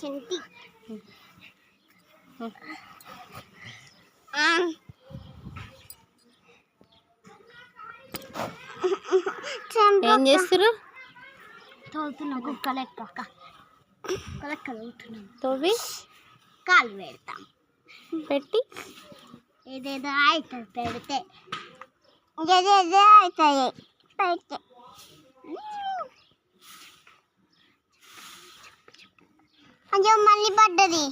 చింటి ఏం చేస్తారు తోలుతున్నా కుక్క లెక్క. లెక్క తోలుతున్నాం తవ్వి కాలు పెడతాం. పెట్టి? ఏదేదో అవుతుంది పెడితే. ఏదేదో అవుతుంది పెడితే. అయ్యో మళ్ళీ పడ్డది.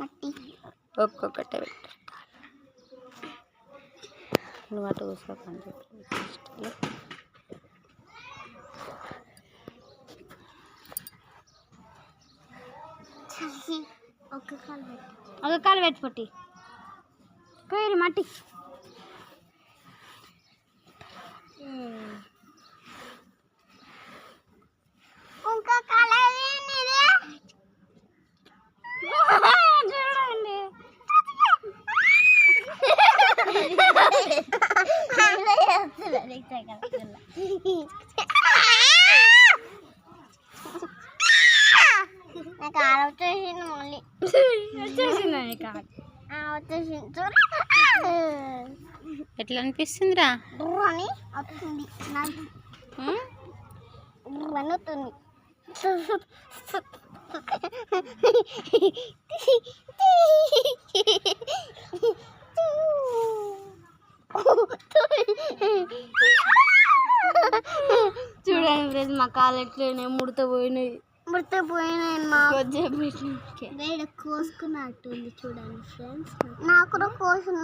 మట్టి. ఒక్కొక్కటే పెట్టు నువ్వు అటు చెప్పి ఒక కాలు పెట్టి. ఒక కాలు పెట్టి పట్టి. మట్టి ఇంకో కాలు ఏది చూడండి నాకు ఆడ వచ్చేసింది మళ్ళీ వచ్చేసిందని కాదు వచ్చేసింది ఎట్లా అనిపిస్తుందిరా అని వస్తుంది నాకు ఉమ్? అని వస్తుంది చూడండి ఫ్రెండ్స్ మా కాలు ఎట్లనే ముడత పోయినాయి ముడత పోయినాయి. వేడ కోసుకున్నట్టుంది చూడండి ఫ్రెండ్స్. నాకు కూడా కోసుకున్న